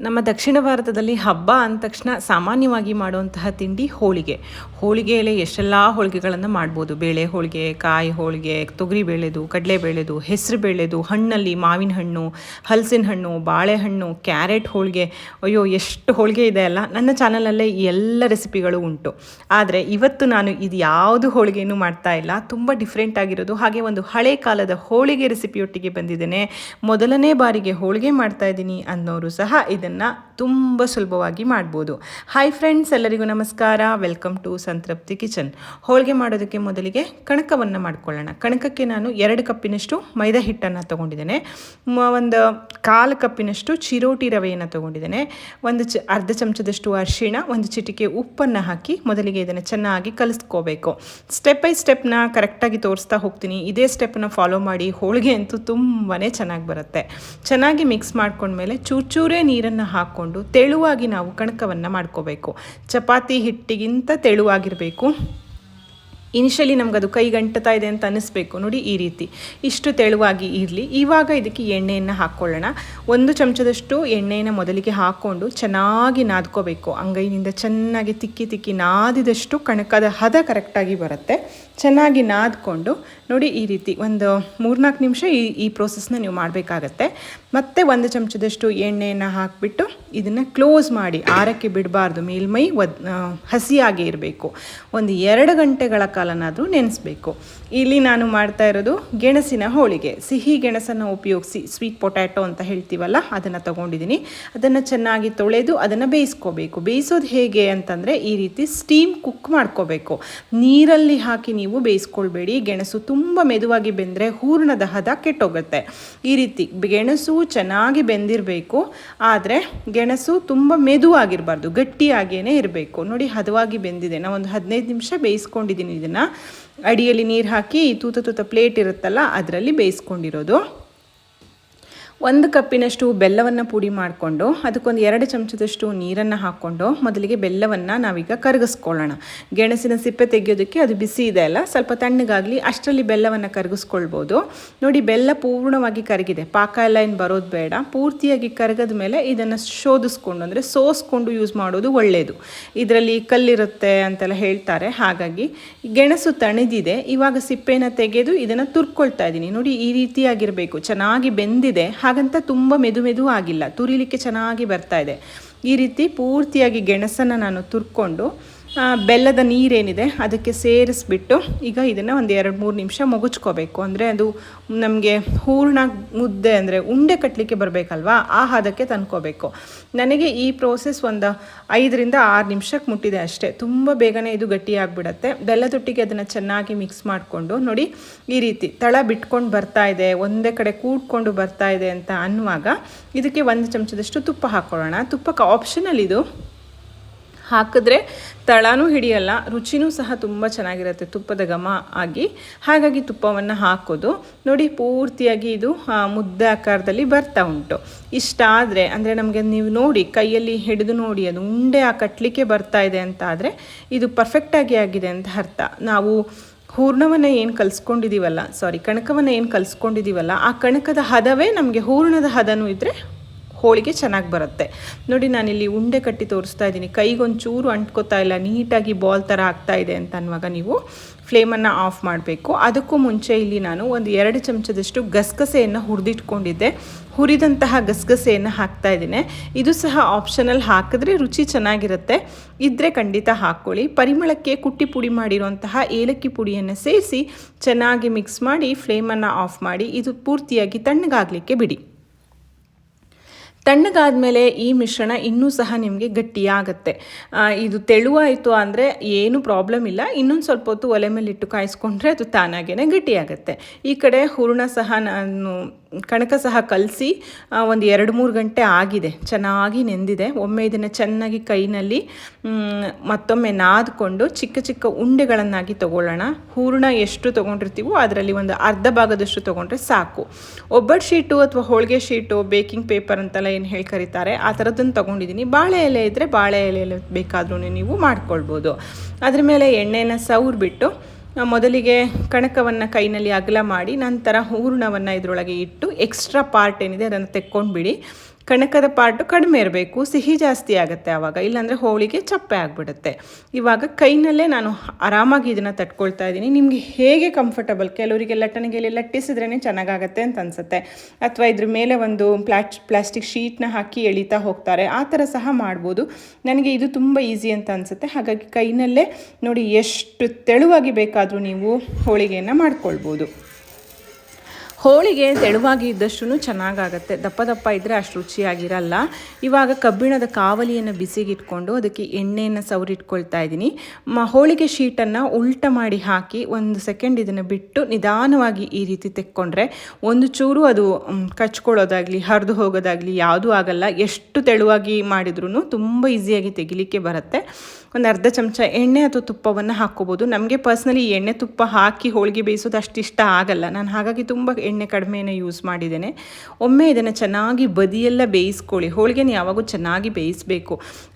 ನಮ್ಮ ದಕ್ಷಿಣ ಭಾರತದಲ್ಲಿ ಹಬ್ಬ ಅಂದ ತಕ್ಷಣ ಸಾಮಾನ್ಯವಾಗಿ ಮಾಡುವಂತಹ ತಿಂಡಿ ಹೋಳಿಗೆ. ಹೋಳಿಗೆಯಲ್ಲಿ ಎಷ್ಟೆಲ್ಲ ಹೋಳಿಗೆಗಳನ್ನು ಮಾಡ್ಬೋದು? ಬೇಳೆ ಹೋಳಿಗೆ, ಕಾಯಿ ಹೋಳಿಗೆ, ತೊಗರಿ ಬೇಳೆದು, ಕಡಲೆ ಬೇಳೆದು, ಹೆಸರು ಬೇಳೆದು, ಹಣ್ಣಲ್ಲಿ ಮಾವಿನ ಹಣ್ಣು, ಹಲಸಿನ ಹಣ್ಣು, ಬಾಳೆಹಣ್ಣು, ಕ್ಯಾರೆಟ್ ಹೋಳಿಗೆ. ಅಯ್ಯೋ, ಎಷ್ಟು ಹೋಳಿಗೆ ಇದೆ ಅಲ್ಲ? ನನ್ನ ಚಾನಲಲ್ಲೇ ಎಲ್ಲ ರೆಸಿಪಿಗಳು ಉಂಟು. ಆದರೆ ಇವತ್ತು ನಾನು ಇದು ಯಾವುದು ಹೋಳಿಗೆಯನ್ನು ಮಾಡ್ತಾ ಇಲ್ಲ. ತುಂಬ ಡಿಫ್ರೆಂಟ್ ಆಗಿರೋದು. ಹಾಗೆ ಒಂದು ಹಳೆ ಕಾಲದ ಹೋಳಿಗೆ ರೆಸಿಪಿಯೊಟ್ಟಿಗೆ ಬಂದಿದ್ದೇನೆ. ಮೊದಲನೇ ಬಾರಿಗೆ ಹೋಳಿಗೆ ಮಾಡ್ತಾ ಇದ್ದೀನಿ ಅನ್ನೋರು ಸಹ ಇದನ್ನು ತುಂಬ ಸುಲಭವಾಗಿ ಮಾಡ್ಬೋದು. ಹಾಯ್ ಫ್ರೆಂಡ್ಸ್ ಎಲ್ಲರಿಗೂ ನಮಸ್ಕಾರ. ವೆಲ್ಕಮ್ ಟು ಸಂತೃಪ್ತಿ ಕಿಚನ್ ಹೋಳಿಗೆ ಮಾಡೋದಕ್ಕೆ ಮೊದಲಿಗೆ ಕಣಕವನ್ನು ಮಾಡ್ಕೊಳ್ಳೋಣ. ಕಣಕಕ್ಕೆ ನಾನು ಎರಡು ಕಪ್ಪಿನಷ್ಟು ಮೈದಾ ಹಿಟ್ಟನ್ನು ತೊಗೊಂಡಿದ್ದೇನೆ. ಒಂದು ಕಾಲು ಕಪ್ಪಿನಷ್ಟು ಚಿರೋಟಿ ರವೆಯನ್ನು ತೊಗೊಂಡಿದ್ದೇನೆ. ಒಂದು ಚ, ಅರ್ಧ ಚಮಚದಷ್ಟು ಅರಿಶಿಣ, ಒಂದು ಚಿಟಿಕೆ ಉಪ್ಪನ್ನು ಹಾಕಿ ಮೊದಲಿಗೆ ಇದನ್ನು ಚೆನ್ನಾಗಿ ಕಲಿಸ್ಕೋಬೇಕು. ಸ್ಟೆಪ್ ಬೈ ಸ್ಟೆಪ್ನ ಕರೆಕ್ಟಾಗಿ ತೋರಿಸ್ತಾ ಹೋಗ್ತೀನಿ. ಇದೇ ಸ್ಟೆಪ್ನ ಫಾಲೋ ಮಾಡಿ ಹೋಳಿಗೆ ಅಂತೂ ತುಂಬಾ ಚೆನ್ನಾಗಿ ಬರುತ್ತೆ. ಚೆನ್ನಾಗಿ ಮಿಕ್ಸ್ ಮಾಡ್ಕೊಂಡ್ಮೇಲೆ ಚೂರು ಚೂರೇ ನೀರನ್ನು ಹಾಕ್ಕೊಂಡು ತೆಳುವಾಗಿ ನಾವು ಕಣಕವನ್ನು ಮಾಡ್ಕೋಬೇಕು. ಚಪಾತಿ ಹಿಟ್ಟಿಗಿಂತ ತೆಳುವಾಗಿರಬೇಕು. ಇನಿಷಿಯಲಿ ಕೈ ಗಂಟತಾ ಇದೆ ಅಂತ ಅನ್ನಿಸ್ಬೇಕು. ನೋಡಿ ಈ ರೀತಿ. ಇಷ್ಟು ತೆಳುವಾಗಿ ಇರಲಿ. ಇವಾಗ ಇದಕ್ಕೆ ಎಣ್ಣೆಯನ್ನು ಹಾಕ್ಕೊಳ್ಳೋಣ. ಒಂದು ಚಮಚದಷ್ಟು ಎಣ್ಣೆಯನ್ನು ಮೊದಲಿಗೆ ಹಾಕ್ಕೊಂಡು ಚೆನ್ನಾಗಿ ನಾದ್ಕೋಬೇಕು. ಅಂಗೈನಿಂದ ಚೆನ್ನಾಗಿ ತಿಕ್ಕಿ ತಿಕ್ಕಿ ನಾದಿದಷ್ಟು ಕಣಕದ ಹದ ಕರೆಕ್ಟಾಗಿ ಬರುತ್ತೆ. ಚೆನ್ನಾಗಿ ನಾದ್ಕೊಂಡು ನೋಡಿ ಈ ರೀತಿ ಒಂದು ಮೂರ್ನಾಲ್ಕು ನಿಮಿಷ ಈ ಈ ಪ್ರೋಸೆಸ್ನ ನೀವು ಮಾಡಬೇಕಾಗತ್ತೆ. ಮತ್ತೆ ಒಂದು ಚಮಚದಷ್ಟು ಎಣ್ಣೆಯನ್ನು ಹಾಕಿಬಿಟ್ಟು ಇದನ್ನು ಕ್ಲೋಸ್ ಮಾಡಿ. ಆರಕ್ಕೆ ಬಿಡಬಾರ್ದು. ಮೇಲ್ಮೈ ಒದ್ ಹಸಿಯಾಗಿ ಇರಬೇಕು. ಒಂದು ಎರಡು ಗಂಟೆಗಳ ಕಾಲನಾದರೂ ನೆನೆಸ್ಬೇಕು. ಇಲ್ಲಿ ನಾನು ಮಾಡ್ತಾ ಇರೋದು ಗೆಣಸಿನ ಹೋಳಿಗೆ. ಸಿಹಿ ಗೆಣಸನ್ನು ಉಪಯೋಗಿಸಿ ಸ್ವೀಟ್ ಪೊಟ್ಯಾಟೊ ಅಂತ ಹೇಳ್ತೀವಲ್ಲ, ಅದನ್ನು ತಗೊಂಡಿದ್ದೀನಿ ಅದನ್ನು ಚೆನ್ನಾಗಿ ತೊಳೆದು ಅದನ್ನು ಬೇಯಿಸ್ಕೋಬೇಕು. ಬೇಯಿಸೋದು ಹೇಗೆ ಅಂತಂದರೆ ಈ ರೀತಿ ಸ್ಟೀಮ್ ಕುಕ್ ಮಾಡ್ಕೋಬೇಕು. ನೀರಲ್ಲಿ ಹಾಕಿ ನೀವು ಬೇಯಿಸ್ಕೊಳ್ಬೇಡಿ. ಗೆಣಸು ತುಂಬ ಮೆದುವಾಗಿ ಬೆಂದರೆ ಹೂರ್ಣದ ಹದ ಕೆಟ್ಟೋಗುತ್ತೆ. ಈ ರೀತಿ ಗೆಣಸು ಚೆನ್ನಾಗಿ ಬೆಂದಿರಬೇಕು, ಆದರೆ ಗೆಣಸು ತುಂಬ ಮೆದುವಾಗಿರಬಾರ್ದು ಗಟ್ಟಿಯಾಗಿಯೇ ಇರಬೇಕು. ನೋಡಿ ಹದವಾಗಿ ಬೆಂದಿದೆ. ನಾನು ಒಂದು ಹದಿನೈದು ನಿಮಿಷ ಬೇಯಿಸ್ಕೊಂಡಿದ್ದೀನಿ ಇದನ್ನು ಅಡಿಯಲ್ಲಿ ನೀರು ಹಾಕಿ ತೂತ ತೂತ ಪ್ಲೇಟ್ ಇರುತ್ತಲ್ಲ ಅದರಲ್ಲಿ ಬೇಯಿಸ್ಕೊಂಡಿರೋದು. ಒಂದು ಕಪ್ಪಿನಷ್ಟು ಬೆಲ್ಲವನ್ನು ಪುಡಿ ಮಾಡಿಕೊಂಡು, ಅದಕ್ಕೊಂದು ಎರಡು ಚಮಚದಷ್ಟು ನೀರನ್ನು ಹಾಕ್ಕೊಂಡು ಮೊದಲಿಗೆ ಬೆಲ್ಲವನ್ನು ನಾವೀಗ ಕರಗಿಸ್ಕೊಳ್ಳೋಣ. ಗೆಣಸಿನ ಸಿಪ್ಪೆ ತೆಗೆಯೋದಕ್ಕೆ ಅದು ಬಿಸಿ ಇದೆ ಅಲ್ಲ, ಸ್ವಲ್ಪ ತಣ್ಣಗಾಗಲಿ ಅಷ್ಟರಲ್ಲಿ ಬೆಲ್ಲವನ್ನು ಕರಗಿಸ್ಕೊಳ್ಬೋದು. ನೋಡಿ, ಬೆಲ್ಲ ಪೂರ್ಣವಾಗಿ ಕರಗಿದೆ. ಪಾಕ ಎಲ್ಲ ಏನು ಬರೋದು ಬೇಡ. ಪೂರ್ತಿಯಾಗಿ ಕರಗದ ಮೇಲೆ ಇದನ್ನು ಶೋಧಿಸ್ಕೊಂಡು, ಅಂದರೆ ಸೋಸ್ಕೊಂಡು ಯೂಸ್ ಮಾಡೋದು ಒಳ್ಳೆಯದು ಇದರಲ್ಲಿ ಕಲ್ಲಿರುತ್ತೆ ಅಂತೆಲ್ಲ ಹೇಳ್ತಾರೆ. ಹಾಗಾಗಿ ಗೆಣಸು ತಣಿದಿದೆ. ಇವಾಗ ಸಿಪ್ಪೆನ ತೆಗೆದು ಇದನ್ನು ತುರ್ಕೊಳ್ತಾ ಇದ್ದೀನಿ. ನೋಡಿ, ಈ ರೀತಿಯಾಗಿರಬೇಕು. ಚೆನ್ನಾಗಿ ಬೆಂದಿದೆ. ಹಾಗಂತ ತುಂಬ ಮೆದು ಮೆದು ಆಗಿಲ್ಲ. ತುರಿಲಿಕ್ಕೆ ಚೆನ್ನಾಗಿ ಬರ್ತಾ ಇದೆ. ಈ ರೀತಿ ಪೂರ್ತಿಯಾಗಿ ಗೆಣಸನ್ನು ನಾನು ತುರ್ಕೊಂಡು ಬೆಲ್ಲದ ನೀರೇನಿದೆ, ಅದಕ್ಕೆ ಸೇರಿಸ್ಬಿಟ್ಟು ಈಗ ಇದನ್ನು ಒಂದು ಎರಡು ಮೂರು ನಿಮಿಷ ಮುಗುಚ್ಕೋಬೇಕು. ಅಂದರೆ ಅದು ನಮಗೆ ಹೂರ್ಣ ಮುದ್ದೆ ಅಂದರೆ ಉಂಡೆ ಕಟ್ಟಲಿಕ್ಕೆ ಬರಬೇಕಲ್ವಾ, ಆ ಹದಕ್ಕೆ ತಂದ್ಕೋಬೇಕು. ನನಗೆ ಈ ಪ್ರೋಸೆಸ್ ಒಂದು ಐದರಿಂದ ಆರು ನಿಮಿಷಕ್ಕೆ ಮುಟ್ಟಿದೆ ಅಷ್ಟೇ. ತುಂಬ ಬೇಗನೆ ಇದು ಗಟ್ಟಿಯಾಗಿಬಿಡತ್ತೆ ಬೆಲ್ಲದೊಟ್ಟಿಗೆ ಅದನ್ನು ಚೆನ್ನಾಗಿ ಮಿಕ್ಸ್ ಮಾಡಿಕೊಂಡು ನೋಡಿ, ಈ ರೀತಿ ತಳ ಬಿಟ್ಕೊಂಡು ಬರ್ತಾ ಇದೆ, ಒಂದೇ ಕಡೆ ಕೂಡ್ಕೊಂಡು ಬರ್ತಾ ಇದೆ ಅಂತ ಅನ್ನುವಾಗ ಇದಕ್ಕೆ ಒಂದು ಚಮಚದಷ್ಟು ತುಪ್ಪ ಹಾಕ್ಕೊಳ್ಳೋಣ ತುಪ್ಪಕ್ಕೆ ಆಪ್ಷನಲ್ ಇದು ಹಾಕಿದ್ರೆ ತಳನೂ ಹಿಡಿಯಲ್ಲ, ರುಚಿನೂ ಸಹ ತುಂಬ ಚೆನ್ನಾಗಿರುತ್ತೆ, ತುಪ್ಪದ ಘಮ ಆಗಿ. ಹಾಗಾಗಿ ತುಪ್ಪವನ್ನು ಹಾಕೋದು. ನೋಡಿ, ಪೂರ್ತಿಯಾಗಿ ಇದು ಮುದ್ದೆ ಆಕಾರದಲ್ಲಿ ಬರ್ತಾ ಉಂಟು. ಇಷ್ಟ ಆದರೆ, ಅಂದರೆ ನಮಗೆ ನೀವು ನೋಡಿ, ಕೈಯಲ್ಲಿ ಹಿಡಿದು ನೋಡಿ, ಅದು ಉಂಡೆ ಆ ಕಟ್ಟಲಿಕ್ಕೆ ಬರ್ತಾ ಇದೆ ಅಂತ ಆದರೆ, ಇದು ಪರ್ಫೆಕ್ಟಾಗಿ ಆಗಿದೆ ಅಂತ ಅರ್ಥ. ನಾವು ಹೂರ್ಣವನ್ನು ಏನು ಕಲಿಸ್ಕೊಂಡಿದ್ದೀವಲ್ಲ ಸಾರಿ ಕಣಕವನ್ನು ಏನು ಕಲಿಸ್ಕೊಂಡಿದ್ದೀವಲ್ಲ ಆ ಕಣಕದ ಹದವೇ ನಮಗೆ ಹೂರ್ಣದ ಹದನೂ ಇದ್ದರೆ ಹೋಳಿಗೆ ಚೆನ್ನಾಗಿ ಬರುತ್ತೆ. ನೋಡಿ ನಾನಿಲ್ಲಿ ಉಂಡೆ ಕಟ್ಟಿ ತೋರಿಸ್ತಾ ಇದ್ದೀನಿ. ಕೈಗೊಂಚೂರು ಅಂಟ್ಕೋತಾ ಇಲ್ಲ. ನೀಟಾಗಿ ಬಾಲ್ ಥರ ಆಗ್ತಾ ಇದೆ ಅಂತ ಅನ್ನುವಾಗ ನೀವು ಫ್ಲೇಮನ್ನು ಆಫ್ ಮಾಡಬೇಕು. ಅದಕ್ಕೂ ಮುಂಚೆ ಇಲ್ಲಿ ನಾನು ಒಂದು ಎರಡು ಚಮಚದಷ್ಟು ಗಸಗಸೆಯನ್ನು ಹುರಿದಿಟ್ಕೊಂಡಿದ್ದೆ. ಹುರಿದಂತಹ ಗಸಗಸೆಯನ್ನು ಹಾಕ್ತಾ ಇದ್ದೀನಿ. ಇದು ಸಹ ಆಪ್ಷನಲ್ ಹಾಕಿದ್ರೆ ರುಚಿ ಚೆನ್ನಾಗಿರುತ್ತೆ. ಇದ್ದರೆ ಖಂಡಿತ ಹಾಕ್ಕೊಳ್ಳಿ. ಪರಿಮಳಕ್ಕೆ ಕುಟ್ಟಿ ಪುಡಿ ಮಾಡಿರುವಂತಹ ಏಲಕ್ಕಿ ಪುಡಿಯನ್ನು ಸೇರಿಸಿ ಚೆನ್ನಾಗಿ ಮಿಕ್ಸ್ ಮಾಡಿ ಫ್ಲೇಮನ್ನು ಆಫ್ ಮಾಡಿ ಇದು ಪೂರ್ತಿಯಾಗಿ ತಣ್ಣಗಾಗಲಿಕ್ಕೆ ಬಿಡಿ. ತಣ್ಣಗಾದ್ಮೇಲೆ ಈ ಮಿಶ್ರಣ ಇನ್ನೂ ಸಹ ನಿಮಗೆ ಗಟ್ಟಿಯಾಗತ್ತೆ. ಇದು ತೆಳುವಾಯಿತು ಅಂದರೆ ಏನು ಪ್ರಾಬ್ಲಮ್ ಇಲ್ಲ. ಇನ್ನೊಂದು ಸ್ವಲ್ಪ ಹೊತ್ತು ಒಲೆ ಮೇಲೆ ಇಟ್ಟು ಕಾಯಿಸ್ಕೊಂಡ್ರೆ ಅದು ತಾನಾಗೇ ಗಟ್ಟಿಯಾಗತ್ತೆ. ಈ ಕಡೆ ಹೂರ್ಣ ಸಹ ನಾನು ಕಣಕ ಸಹ ಕಲಸಿ ಒಂದು ಎರಡು ಮೂರು ಗಂಟೆ ಆಗಿದೆ. ಚೆನ್ನಾಗಿ ನೆಂದಿದೆ. ಒಮ್ಮೆ ಇದನ್ನು ಚೆನ್ನಾಗಿ ಕೈನಲ್ಲಿ ಮತ್ತೊಮ್ಮೆ ನಾದ್ಕೊಂಡು ಚಿಕ್ಕ ಚಿಕ್ಕ ಉಂಡೆಗಳನ್ನಾಗಿ ತಗೊಳ್ಳೋಣ. ಹೂರ್ಣ ಎಷ್ಟು ತೊಗೊಂಡಿರ್ತೀವೋ ಅದರಲ್ಲಿ ಒಂದು ಅರ್ಧ ಭಾಗದಷ್ಟು ತೊಗೊಂಡ್ರೆ ಸಾಕು. ಒಬ್ಬಟ್ಟು ಶೀಟು ಅಥವಾ ಹೋಳಿಗೆ ಶೀಟು, ಬೇಕಿಂಗ್ ಪೇಪರ್ ಅಂತೆಲ್ಲ ಏನು ಹೇಳಿ ಕರೀತಾರೆ, ಆ ಥರದ್ದನ್ನು ತೊಗೊಂಡಿದ್ದೀನಿ ಬಾಳೆ ಎಲೆ ಇದ್ದರೆ ಬಾಳೆ ಎಲೆ ಬೇಕಾದ್ರೂ ನೀವು ಮಾಡ್ಕೊಳ್ಬೋದು. ಅದ್ರ ಮೇಲೆ ಎಣ್ಣೆನ ಸವ್ರಿಬಿಟ್ಟು ಮೊದಲಿಗೆ ಕಣಕವನ್ನು ಕೈನಲ್ಲಿ ಅಗಲ ಮಾಡಿ ನಂತರ ಹೂರ್ಣವನ್ನು ಇದರೊಳಗೆ ಇಟ್ಟು ಎಕ್ಸ್ಟ್ರಾ ಪಾರ್ಟ್ ಏನಿದೆ ಅದನ್ನು ತೆಕ್ಕೊಂಡ್ಬಿಡಿ. ಕಣಕದ ಪಾರ್ಟು ಕಡಿಮೆ ಇರಬೇಕು, ಸಿಹಿ ಜಾಸ್ತಿ ಆಗುತ್ತೆ ಆವಾಗ ಇಲ್ಲಾಂದರೆ ಹೋಳಿಗೆ ಚಪ್ಪೆ ಆಗಿಬಿಡುತ್ತೆ. ಇವಾಗ ಕೈನಲ್ಲೇ ನಾನು ಆರಾಮಾಗಿ ಇದನ್ನು ತಟ್ಕೊಳ್ತಾ ಇದ್ದೀನಿ. ನಿಮಗೆ ಹೇಗೆ ಕಂಫರ್ಟಬಲ್ ಕೆಲವರಿಗೆ ಲಟ್ಟಣಿಗೆಯಲ್ಲಿ ಲಟ್ಟಿಸಿದ್ರೇ ಚೆನ್ನಾಗಾಗತ್ತೆ ಅಂತ ಅನಿಸುತ್ತೆ. ಅಥವಾ ಇದ್ರ ಮೇಲೆ ಒಂದು ಪ್ಲಾಟ್ ಪ್ಲಾಸ್ಟಿಕ್ ಶೀಟ್ನ ಹಾಕಿ ಎಳಿತಾ ಹೋಗ್ತಾರೆ. ಆ ಥರ ಸಹ ಮಾಡ್ಬೋದು. ನನಗೆ ಇದು ತುಂಬ ಈಸಿ ಅಂತ ಅನಿಸುತ್ತೆ. ಹಾಗಾಗಿ ಕೈನಲ್ಲೇ ನೋಡಿ ಎಷ್ಟು ತೆಳುವಾಗಿ ಬೇಕಾದರೂ ನೀವು ಹೋಳಿಗೆಯನ್ನು ಮಾಡ್ಕೊಳ್ಬೋದು. ಹೋಳಿಗೆ ತೆಳುವಾಗಿ ಇದ್ದಷ್ಟು ಚೆನ್ನಾಗಾಗತ್ತೆ. ದಪ್ಪ ದಪ್ಪ ಇದ್ದರೆ ಅಷ್ಟು ರುಚಿಯಾಗಿರಲ್ಲ. ಇವಾಗ ಕಬ್ಬಿಣದ ಕಾವಲಿಯನ್ನು ಬಿಸಿಗಿಟ್ಕೊಂಡು ಅದಕ್ಕೆ ಎಣ್ಣೆಯನ್ನು ಸವರಿಟ್ಕೊಳ್ತಾ ಇದ್ದೀನಿ. ಮ, ಹೋಳಿಗೆ ಶೀಟನ್ನು ಉಲ್ಟ ಮಾಡಿ ಹಾಕಿ ಒಂದು ಸೆಕೆಂಡ್ ಇದನ್ನು ಬಿಟ್ಟು ನಿಧಾನವಾಗಿ ಈ ರೀತಿ ತೆಕ್ಕೊಂಡ್ರೆ ಒಂದು ಚೂರು ಅದು ಕಚ್ಕೊಳ್ಳೋದಾಗಲಿ, ಹರಿದು ಹೋಗೋದಾಗಲಿ ಯಾವುದೂ ಆಗಲ್ಲ. ಎಷ್ಟು ತೆಳುವಾಗಿ ಮಾಡಿದ್ರೂ ತುಂಬ ಈಸಿಯಾಗಿ ತೆಗಿಲಿಕ್ಕೆ ಬರುತ್ತೆ. ಒಂದು ಅರ್ಧ ಚಮಚ ಎಣ್ಣೆ ಅಥವಾ ತುಪ್ಪವನ್ನು ಹಾಕ್ಕೋಬೋದು. ನಮಗೆ ಪರ್ಸ್ನಲಿ ಎಣ್ಣೆ ತುಪ್ಪ ಹಾಕಿ ಹೋಳಿಗೆ ಬೇಯಿಸೋದು ಅಷ್ಟು ಇಷ್ಟ ಆಗಲ್ಲ. ನಾನು ಹಾಗಾಗಿ ತುಂಬ ಎಣ್ಣೆ ಕಡಿಮೆಯನ್ನು ಯೂಸ್ ಮಾಡಿದ್ದೇನೆ. ಒಮ್ಮೆ ಇದನ್ನು ಚೆನ್ನಾಗಿ ಬದಿಯೆಲ್ಲ ಬೇಯಿಸ್ಕೊಳ್ಳಿ. ಹೋಳಿಗೆನ ಯಾವಾಗೂ ಚೆನ್ನಾಗಿ ಬೇಯಿಸಬೇಕು.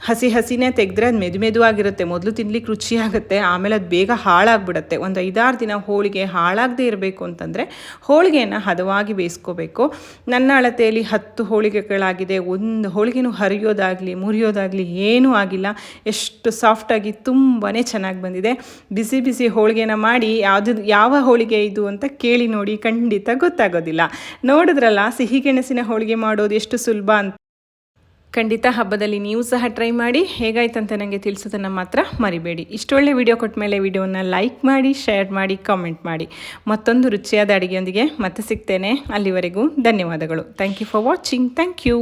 ಹಸಿ ಹಸಿನೇ ತೆಗೆದ್ರೆ ಅದು ಮೆದು ಮೆದುವಾಗಿರುತ್ತೆ ಮೊದಲು ತಿನ್ಲಿಕ್ಕೆ ರುಚಿಯಾಗುತ್ತೆ ಆಮೇಲೆ ಅದು ಬೇಗ ಹಾಳಾಗ್ಬಿಡುತ್ತೆ. ಒಂದು ಐದಾರು ದಿನ ಹೋಳಿಗೆ ಹಾಳಾಗದೇ ಇರಬೇಕು ಅಂತಂದರೆ ಹೋಳಿಗೆಯನ್ನು ಹದವಾಗಿ ಬೇಯಿಸ್ಕೋಬೇಕು. ನನ್ನ ಅಳತೆಯಲ್ಲಿ ಹತ್ತು ಹೋಳಿಗೆಗಳಾಗಿದೆ. ಒಂದು ಹೋಳಿಗೆನೂ ಹರಿಯೋದಾಗಲಿ, ಮುರಿಯೋದಾಗಲಿ ಏನೂ ಆಗಿಲ್ಲ. ಎಷ್ಟು ಸಾಫ್ಟಾಗಿ ತುಂಬಾ ಚೆನ್ನಾಗಿ ಬಂದಿದೆ. ಬಿಸಿ ಬಿಸಿ ಹೋಳಿಗೆನ ಮಾಡಿ ಯಾವುದು, ಯಾವ ಹೋಳಿಗೆ ಇದು ಅಂತ ಕೇಳಿ ನೋಡಿ. ಖಂಡಿತ ಗೊತ್ತಾಗೋದಿಲ್ಲ. ನೋಡಿದ್ರಲ್ಲ, ಸಿಹಿ ಗೆಣಸಿನ ಹೋಳಿಗೆ ಮಾಡೋದು ಎಷ್ಟು ಸುಲಭ ಅಂತ. ಖಂಡಿತ ಹಬ್ಬದಲ್ಲಿ ನೀವು ಸಹ ಟ್ರೈ ಮಾಡಿ. ಹೇಗಾಯ್ತಂತ ನನಗೆ ತಿಳಿಸೋದನ್ನು ಮಾತ್ರ ಮರಿಬೇಡಿ. ಇಷ್ಟೊಳ್ಳೆ ವಿಡಿಯೋ ಕೊಟ್ಟ ಮೇಲೆ ವಿಡಿಯೋನ ಲೈಕ್ ಮಾಡಿ ಶೇರ್ ಮಾಡಿ ಕಾಮೆಂಟ್ ಮಾಡಿ. ಮತ್ತೊಂದು ರುಚಿಯಾದ ಅಡುಗೆಯೊಂದಿಗೆ ಮತ್ತೆ ಸಿಗ್ತೇನೆ. ಅಲ್ಲಿವರೆಗೂ ಧನ್ಯವಾದಗಳು. Thank you for watching thank you